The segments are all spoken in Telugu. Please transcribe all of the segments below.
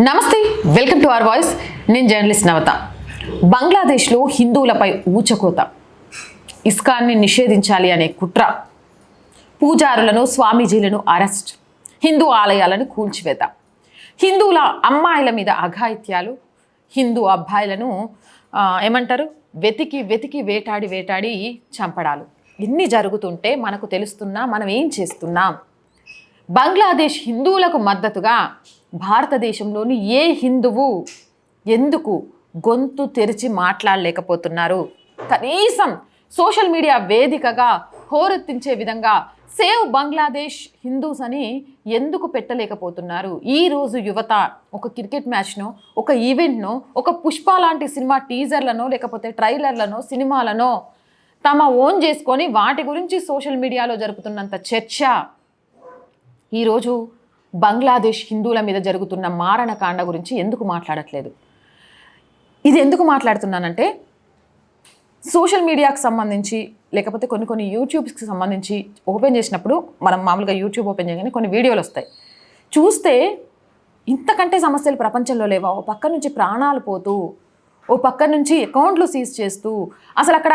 నమస్తే వెల్కమ్ టు అవర్ వాయిస్. నేను జర్నలిస్ట్ నవత. బంగ్లాదేశ్లో హిందువులపై ఊచకోత. ఇస్కాన్ని నిషేధించాలి అనే కుట్ర. పూజారులను స్వామీజీలను అరెస్ట్. హిందూ ఆలయాలను కూల్చివేత. హిందువుల అమ్మాయిల మీద అఘాయిత్యాలు. హిందూ అబ్బాయిలను ఏమంటారు? వెతికి వెతికి వేటాడి వేటాడి చంపడాలు. ఇన్ని జరుగుతుంటే మనకు తెలుస్తున్నా మనం ఏం చేస్తున్నాం? బంగ్లాదేశ్ హిందువులకు మద్దతుగా భారతదేశంలోని ఏ హిందువు ఎందుకు గొంతు తెరిచి మాట్లాడలేకపోతున్నారు? కనీసం సోషల్ మీడియా వేదికగా హోరెత్తించే విధంగా సేవ్ బంగ్లాదేశ్ హిందూస్ అని ఎందుకు పెట్టలేకపోతున్నారు? ఈ రోజు యువత ఒక క్రికెట్ మ్యాచ్నో ఒక ఈవెంట్నో ఒక పుష్ప లాంటి సినిమా టీజర్లనో లేకపోతే ట్రైలర్లనో సినిమాలనో తమ ఓన్ చేసుకొని వాటి గురించి సోషల్ మీడియాలో జరుపుతున్నంత చర్చ. ఈరోజు బంగ్లాదేశ్ హిందువుల మీద జరుగుతున్న మారణకాండ గురించి ఎందుకు మాట్లాడట్లేదు? ఇది ఎందుకు మాట్లాడుతున్నానంటే సోషల్ మీడియాకు సంబంధించి లేకపోతే కొన్ని కొన్ని యూట్యూబ్స్కి సంబంధించి ఓపెన్ చేసినప్పుడు మనం మామూలుగా యూట్యూబ్ ఓపెన్ చేయగానే కొన్ని వీడియోలు వస్తాయి. చూస్తే ఇంతకంటే సమస్యలు ప్రపంచంలో లేవా? ఓ పక్క నుంచి ప్రాణాలు పోతూ ఓ పక్క నుంచి అకౌంట్లు సీజ్ చేస్తూ అసలు అక్కడ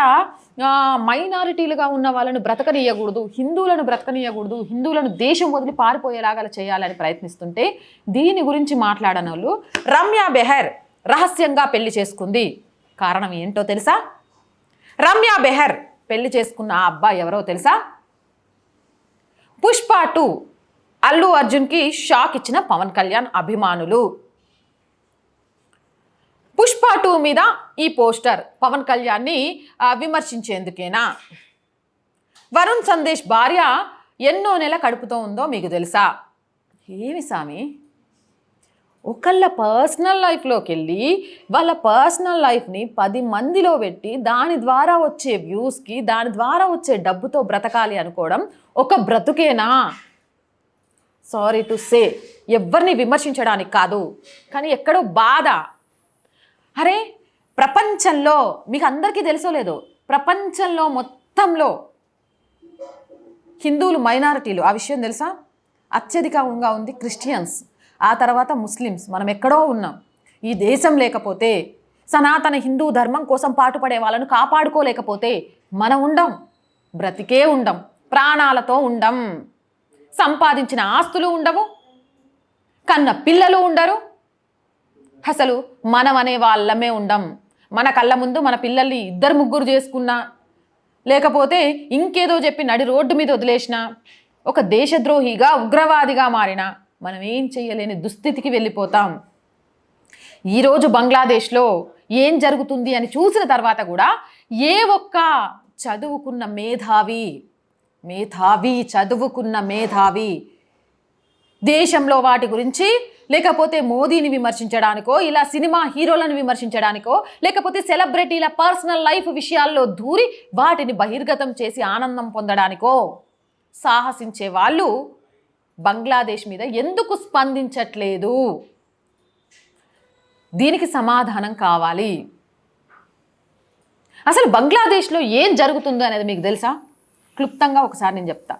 మైనారిటీలుగా ఉన్న వాళ్ళను బ్రతకనీయకూడదు హిందువులను బ్రతకనీయకూడదు హిందువులను దేశం వదిలి పారిపోయేలాగా చేయాలని ప్రయత్నిస్తుంటే దీని గురించి మాట్లాడని వాళ్ళు రమ్య బెహర్ రహస్యంగా పెళ్ళి చేసుకుంది. కారణం ఏంటో తెలుసా? రమ్య బెహర్ పెళ్ళి చేసుకున్న ఆ అబ్బాయి ఎవరో తెలుసా? పుష్ప టూ అల్లు అర్జున్కి షాక్ ఇచ్చిన పవన్ కళ్యాణ్ అభిమానులు. పుష్ప టూ మీద ఈ పోస్టర్ పవన్ కళ్యాణ్ని విమర్శించేందుకేనా? వరుణ్ సందేశ్ భార్య ఎన్నో నెల కడుపుతో ఉందో మీకు తెలుసా? ఏమి సామి? ఒకళ్ళ పర్సనల్ లైఫ్లోకి వెళ్ళి వాళ్ళ పర్సనల్ లైఫ్ని పది మందిలో పెట్టి దాని ద్వారా వచ్చే వ్యూస్కి దాని ద్వారా వచ్చే డబ్బుతో బ్రతకాలి అనుకోవడం ఒక బ్రతుకేనా? సారీ టు సే ఎవరిని విమర్శించడానికి కాదు. కానీ ఎక్కడో బాధ. అరే ప్రపంచంలో మీకు అందరికీ తెలుసో లేదో? ప్రపంచంలో మొత్తంలో హిందువులు మైనారిటీలు. ఆ విషయం తెలుసా? అత్యధికంగా ఉంది క్రిస్టియన్స్. ఆ తర్వాత ముస్లిమ్స్. మనం ఎక్కడో ఉన్నాం. ఈ దేశం లేకపోతే సనాతన హిందూ ధర్మం కోసం పాటుపడే వాళ్ళను కాపాడుకోలేకపోతే మనం ఉండం బ్రతికే ఉండం ప్రాణాలతో ఉండం. సంపాదించిన ఆస్తులు ఉండవు. కన్న పిల్లలు ఉండరు. అసలు మనం అనే వాళ్ళమే ఉండం. మన కళ్ళ ముందు మన పిల్లల్ని ఇద్దరు ముగ్గురు చేసుకున్నా లేకపోతే ఇంకేదో చెప్పి నడి రోడ్డు మీద వదిలేసిన ఒక దేశద్రోహిగా ఉగ్రవాదిగా మారిన మనం ఏం చేయలేని దుస్థితికి వెళ్ళిపోతాం. ఈరోజు బంగ్లాదేశ్లో ఏం జరుగుతుంది అని చూసిన తర్వాత కూడా ఏ ఒక్క చదువుకున్న మేధావి మేధావి చదువుకున్న మేధావి దేశంలో వాటి గురించి లేకపోతే మోదీని విమర్శించడానికో ఇలా సినిమా హీరోలను విమర్శించడానికో లేకపోతే సెలబ్రిటీల పర్సనల్ లైఫ్ విషయాల్లో దూరి వాటిని బహిర్గతం చేసి ఆనందం పొందడానికో సాహసించే వాళ్ళు బంగ్లాదేశ్ మీద ఎందుకు స్పందించట్లేదు? దీనికి సమాధానం కావాలి. అసలు బంగ్లాదేశ్లో ఏం జరుగుతుందో అనేది మీకు తెలుసా? క్లుప్తంగా ఒకసారి నేను చెప్తా.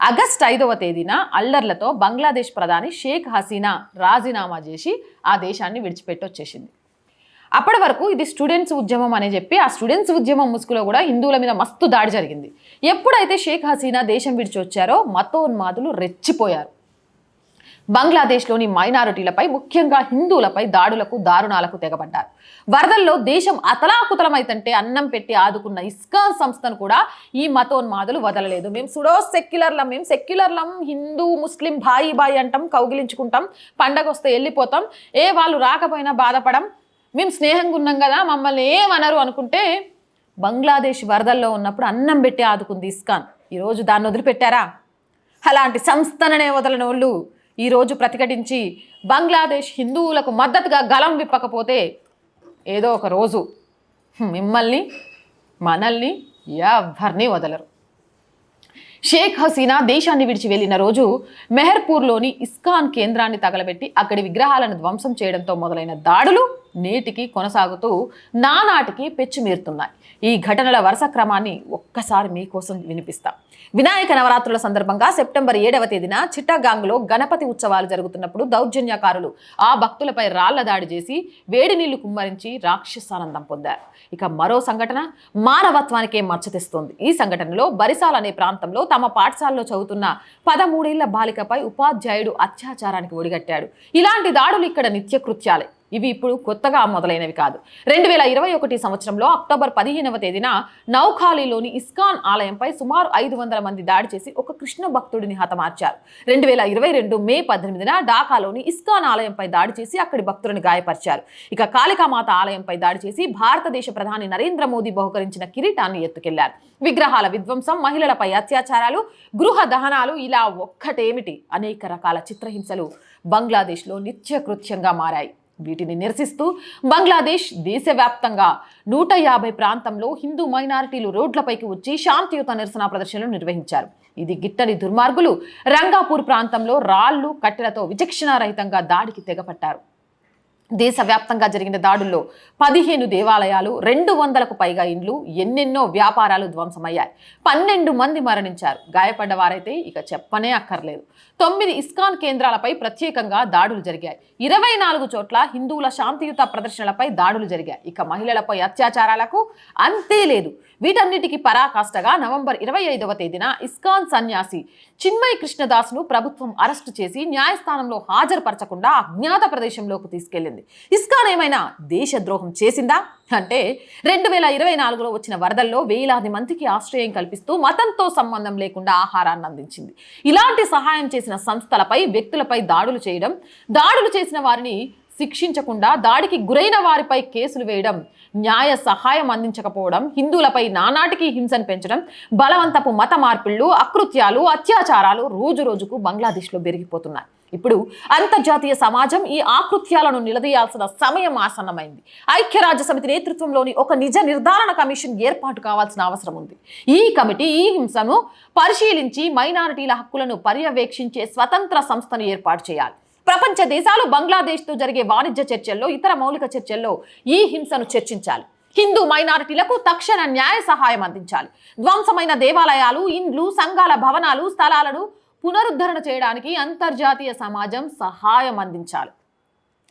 ఆగస్ట్ ఐదవ తేదీన అల్లర్లతో బంగ్లాదేశ్ ప్రధాని షేక్ హసీనా రాజీనామా చేసి ఆ దేశాన్ని విడిచిపెట్టి వచ్చేసింది అప్పటి వరకు ఇది స్టూడెంట్స్ ఉద్యమం అని చెప్పి ఆ స్టూడెంట్స్ ఉద్యమం ముసుగులో కూడా హిందువుల మీద మస్తు దాడి జరిగింది. ఎప్పుడైతే షేక్ హసీనా దేశం విడిచి వచ్చారో మతోన్మాదులు రెచ్చిపోయారు. బంగ్లాదేశ్లోని మైనారిటీలపై ముఖ్యంగా హిందువులపై దాడులకు దారుణాలకు తెగబడ్డారు వరదల్లో దేశం అతలాకుతలమైతంటే అన్నం పెట్టి ఆదుకున్న ఇస్కాన్ సంస్థను కూడా ఈ మతోన్మాదులు వదలలేదు. మేము సుడో సెక్యులర్లం మేము సెక్యులర్లం హిందూ ముస్లిం భాయి బాయి అంటాం కౌగిలించుకుంటాం పండగ వస్తే వెళ్ళిపోతాం ఏ వాళ్ళు రాకపోయినా బాధపడం మేము స్నేహంగా ఉన్నాం కదా మమ్మల్ని ఏమనరు అనుకుంటే బంగ్లాదేశ్ వరదల్లో ఉన్నప్పుడు అన్నం పెట్టి ఆదుకుంది ఇస్కాన్. ఈరోజు దాన్ని వదిలిపెట్టారా? అలాంటి సంస్థననే వదలని వాళ్ళు ఈరోజు ప్రతిఘటించి బంగ్లాదేశ్ హిందువులకు మద్దతుగా గలం విప్పకపోతే ఏదో ఒక రోజు మిమ్మల్ని మనల్ని ఎవరిని వదలరు. షేక్ హసీనా దేశాన్ని విడిచి వెళ్ళిన రోజు మెహర్పూర్లోని ఇస్కాన్ కేంద్రాన్ని తగలబెట్టి అక్కడి విగ్రహాలను ధ్వంసం చేయడంతో మొదలైన దాడులు నేటికి కొనసాగుతూ నానాటికి పెచ్చుమీరుతున్నాయి ఈ ఘటనల వరుస క్రమాన్ని ఒక్కసారి మీకోసం వినిపిస్తా. వినాయక నవరాత్రుల సందర్భంగా సెప్టెంబర్ ఏడవ తేదీన చిట్టగాంగ్లో గణపతి ఉత్సవాలు జరుగుతున్నప్పుడు దౌర్జన్యకారులు ఆ భక్తులపై రాళ్ళ దాడి చేసి వేడి నీళ్ళు కుమ్మరించి రాక్షసానందం పొందారు. ఇక మరో సంఘటన మానవత్వానికే మచ్చ తెస్తోంది ఈ సంఘటనలో బరిసాల్ అనే ప్రాంతంలో తమ పాఠశాలలో చదువుతున్న పదమూడేళ్ళ బాలికపై ఉపాధ్యాయుడు అత్యాచారానికి ఒడిగట్టాడు. ఇలాంటి దాడులు ఇక్కడ నిత్యకృత్యాలే. ఇవి ఇప్పుడు కొత్తగా మొదలైనవి కాదు. రెండు వేల ఇరవై ఒకటి సంవత్సరంలో అక్టోబర్ పదిహేనవ తేదీన నౌఖాలీలోని ఇస్కాన్ ఆలయంపై సుమారు ఐదు వందల మంది దాడి చేసి ఒక కృష్ణ భక్తుడిని హతమార్చారు. రెండు వేల ఇరవై రెండు మే పద్దెనిమిదిన ఢాకాలోని ఇస్కాన్ ఆలయంపై దాడి చేసి అక్కడి భక్తులను గాయపరిచారు. ఇక కాళికామాత ఆలయంపై దాడి చేసి భారతదేశ ప్రధాని నరేంద్ర మోదీ బహుకరించిన కిరీటాన్ని ఎత్తుకెళ్ళారు. విగ్రహాల విధ్వంసం మహిళలపై అత్యాచారాలు గృహ దహనాలు ఇలా ఒక్కటేమిటి? అనేక రకాల చిత్రహింసలు బంగ్లాదేశ్లో నిత్యకృత్యంగా మారాయి. వీటిని నిరసిస్తూ బంగ్లాదేశ్ దేశవ్యాప్తంగా నూట యాభై ప్రాంతంలో హిందూ మైనారిటీలు రోడ్లపైకి వచ్చి శాంతియుత నిరసన ప్రదర్శనలు నిర్వహించారు. ఇది గిట్టని దుర్మార్గులు రంగాపూర్ ప్రాంతంలో రాళ్ళు కట్టెలతో విచక్షణారహితంగా దాడికి తెగపట్టారు. దేశవ్యాప్తంగా జరిగిన దాడుల్లో పదిహేను దేవాలయాలు రెండు వందలకు పైగా ఇండ్లు ఎన్నెన్నో వ్యాపారాలు ధ్వంసమయ్యాయి. పన్నెండు మంది మరణించారు. గాయపడ్డ వారైతే ఇక చెప్పనే అక్కర్లేదు. తొమ్మిది ఇస్కాన్ కేంద్రాలపై ప్రత్యేకంగా దాడులు జరిగాయి. ఇరవై నాలుగు చోట్ల హిందువుల శాంతియుత ప్రదర్శనలపై దాడులు జరిగాయి. ఇక మహిళలపై అత్యాచారాలకు అంతే లేదు. వీటన్నిటికీ పరాకాష్ఠగా నవంబర్ ఇరవై ఐదవ తేదీన ఇస్కాన్ సన్యాసి చిన్మయ్ కృష్ణదాస్ను ప్రభుత్వం అరెస్టు చేసి న్యాయస్థానంలో హాజరుపరచకుండా అజ్ఞాత ప్రదేశంలోకి తీసుకెళ్ళింది ఇస్కాన్ ఏమైనా దేశద్రోహం చేసిందా? అంటే రెండు వేల ఇరవై నాలుగులో వచ్చిన వరదల్లో వేలాది మందికి ఆశ్రయం కల్పిస్తూ మతంతో సంబంధం లేకుండా ఆహారాన్ని అందించింది. ఇలాంటి సహాయం చేసిన సంస్థలపై వ్యక్తులపై దాడులు చేయడం దాడులు చేసిన వారిని శిక్షించకుండా దాడికి గురైన వారిపై కేసులు వేయడం న్యాయ సహాయం అందించకపోవడం హిందువులపై నానాటికి హింసను పెంచడం బలవంతపు మత మార్పిళ్ళు అకృత్యాలు అత్యాచారాలు రోజు రోజుకు బంగ్లాదేశ్లో పెరిగిపోతున్నాయి. ఇప్పుడు అంతర్జాతీయ సమాజం ఈ ఆకృత్యాలను నిలదీయాల్సిన సమయం ఆసన్నమైంది. ఐక్యరాజ్య సమితి నేతృత్వంలోని ఒక నిజ నిర్ధారణ కమిషన్ ఏర్పాటు కావాల్సిన అవసరం ఉంది. ఈ కమిటీ ఈ హింసను పరిశీలించి మైనారిటీల హక్కులను పర్యవేక్షించే స్వతంత్ర సంస్థను ఏర్పాటు చేయాలి. ప్రపంచ దేశాలు బంగ్లాదేశ్తో జరిగే వాణిజ్య చర్చల్లో ఇతర మౌలిక చర్చల్లో ఈ హింసను చర్చించాలి. హిందూ మైనారిటీలకు తక్షణ న్యాయ సహాయం అందించాలి. ధ్వంసమైన దేవాలయాలు ఇండ్లు సంఘాల భవనాలు స్థలాలను పునరుద్ధరణ చేయడానికి అంతర్జాతీయ సమాజం సహాయం అందించాలి.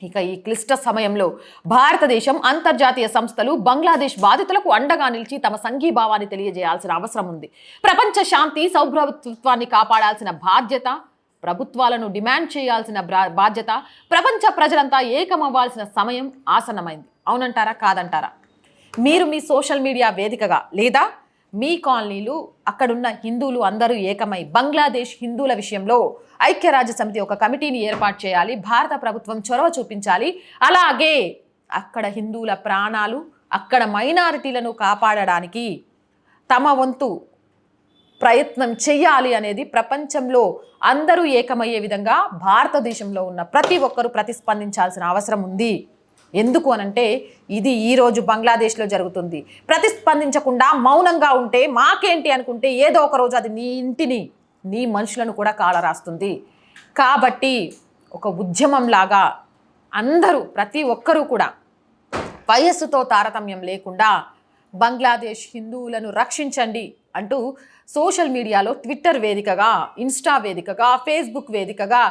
ఇక ఈ క్లిష్ట సమయంలో భారతదేశం అంతర్జాతీయ సంస్థలు బంగ్లాదేశ్ బాధితులకు అండగా నిలిచి తమ సంఘీభావాన్ని తెలియజేయాల్సిన అవసరం ఉంది. ప్రపంచ శాంతి సౌభ్రతత్వాన్ని కాపాడాల్సిన బాధ్యత ప్రభుత్వాలను డిమాండ్ చేయాల్సిన బాధ్యత ప్రపంచ ప్రజలంతా ఏకమవ్వాల్సిన సమయం ఆసన్నమైంది. అవునంటారా? కాదంటారా? మీరు మీ సోషల్ మీడియా వేదికగా లేదా మీ కాలనీలు అక్కడున్న హిందువులు అందరూ ఏకమై బంగ్లాదేశ్ హిందువుల విషయంలో ఐక్యరాజ్య సమితి ఒక కమిటీని ఏర్పాటు చేయాలి భారత ప్రభుత్వం చొరవ చూపించాలి. అలాగే అక్కడ హిందువుల ప్రాణాలు అక్కడ మైనారిటీలను కాపాడడానికి తమ వంతు ప్రయత్నం చేయాలి అనేది ప్రపంచంలో అందరూ ఏకమయ్యే విధంగా భారతదేశంలో ఉన్న ప్రతి ఒక్కరూ ప్రతిస్పందించాల్సిన అవసరం ఉంది. ఎందుకు అనంటే ఇది ఈరోజు బంగ్లాదేశ్లో జరుగుతుంది. ప్రతిస్పందించకుండా మౌనంగా ఉంటే మాకేంటి అనుకుంటే ఏదో ఒక రోజు అది నీ ఇంటిని నీ మనుషులను కూడా కాలరాస్తుంది కాబట్టి ఒక ఉద్యమంలాగా అందరూ ప్రతి ఒక్కరూ కూడా వయస్సుతో తారతమ్యం లేకుండా బంగ్లాదేశ్ హిందువులను రక్షించండి. అంటూ సోషల్ మీడియాలో ట్విట్టర్ వేదికగా ఇన్స్టా వేదికగా ఫేస్బుక్ వేదికగా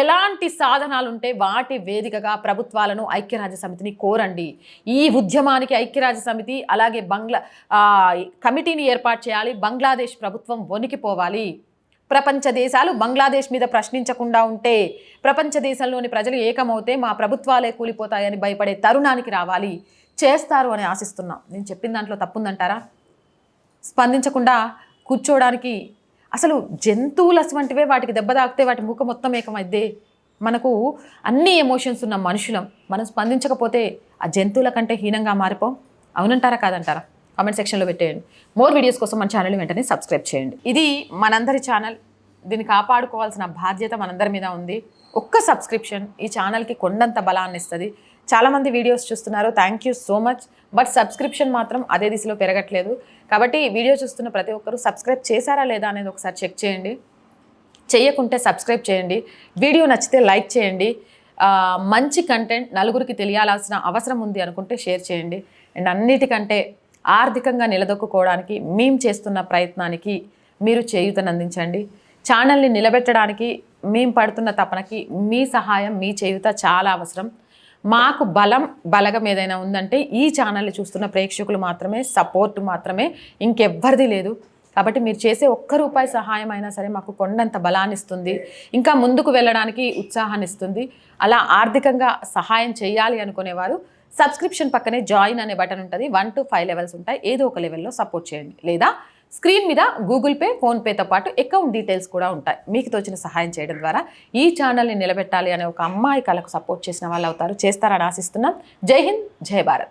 ఎలాంటి సాధనాలు ఉంటే వాటి వేదికగా ప్రభుత్వాలను ఐక్యరాజ్య సమితిని కోరండి. ఈ ఉద్యమానికి ఐక్యరాజ్య సమితి అలాగే బంగ్లా కమిటీని ఏర్పాటు చేయాలి బంగ్లాదేశ్ ప్రభుత్వం వణికిపోవాలి ప్రపంచ దేశాలు బంగ్లాదేశ్ మీద ప్రశ్నించకుండా ఉంటే ప్రపంచ దేశంలోని ప్రజలు ఏకమవుతే మా ప్రభుత్వాలే కూలిపోతాయని భయపడే తరుణానికి రావాలి. చేస్తారు అని ఆశిస్తున్నాం. నేను చెప్పిన దాంట్లో తప్పుందంటారా? స్పందించకుండా కూర్చోవడానికి. అసలు జంతువులు అటువంటివే వాటికి దెబ్బ తాకితే వాటి ముఖం మొత్తం ఏకమైద్దే. మనకు అన్ని ఎమోషన్స్ ఉన్న మనుషులం. మనం స్పందించకపోతే ఆ జంతువుల కంటే హీనంగా మారిపోం. అవునంటారా కాదంటారా? కామెంట్ సెక్షన్లో పెట్టేయండి. మోర్ వీడియోస్ కోసం మన ఛానల్ వెంటనే సబ్స్క్రైబ్ చేయండి. ఇది మనందరి ఛానల్. దీన్ని కాపాడుకోవాల్సిన బాధ్యత మనందరి మీద ఉంది. ఒక్క సబ్స్క్రిప్షన్ ఈ ఛానల్కి కొండంత బలాన్ని ఇస్తుంది చాలామంది వీడియోస్ చూస్తున్నారు. Thank you so much but subscription మాత్రం అదే దిశలో పెరగట్లేదు. కాబట్టి వీడియో చూస్తున్న ప్రతి ఒక్కరూ సబ్స్క్రైబ్ చేశారా లేదా అనేది ఒకసారి చెక్ చేయండి. చేయకుంటే సబ్స్క్రైబ్ చేయండి. వీడియో నచ్చితే లైక్ చేయండి. మంచి కంటెంట్ నలుగురికి తెలియాల్సిన అవసరం ఉంది అనుకుంటే షేర్ చేయండి. అండ్ అన్నిటికంటే ఆర్థికంగా నిలదొక్కుకోవడానికి మేము చేస్తున్న ప్రయత్నానికి మీరు చేయూతనందించండి ఛానల్ని నిలబెట్టడానికి మేము పడుతున్న తపనకి మీ సహాయం మీ చేయూత చాలా అవసరం. మాకు బలం బలగం ఏదైనా ఉందంటే ఈ ఛానల్ని చూస్తున్న ప్రేక్షకులు మాత్రమే సపోర్ట్ మాత్రమే ఇంకెవ్వరిది లేదు. కాబట్టి మీరు చేసే ఒక్క రూపాయి సహాయం అయినా సరే మాకు కొండంత బలాన్ని ఇస్తుంది. ఇంకా ముందుకు వెళ్ళడానికి ఉత్సాహాన్ని ఇస్తుంది. అలా ఆర్థికంగా సహాయం చేయాలి అనుకునేవారు సబ్స్క్రిప్షన్ పక్కనే జాయిన్ అనే బటన్ ఉంటుంది. వన్ టు ఫైవ్ లెవెల్స్ ఉంటాయి. ఏదో ఒక లెవెల్లో సపోర్ట్ చేయండి. లేదా స్క్రీన్ మీద గూగుల్ పే ఫోన్పేతో పాటు అకౌంట్ డీటెయిల్స్ కూడా ఉంటాయి. మీకు తోచిన సహాయం చేయడం ద్వారా ఈ ఛానల్ని నిలబెట్టాలి అనే ఒక అమ్మాయి కళకు సపోర్ట్ చేసిన వాళ్ళు అవుతారు చేస్తారని ఆశిస్తున్నాం. జై హింద్ జై భారత్.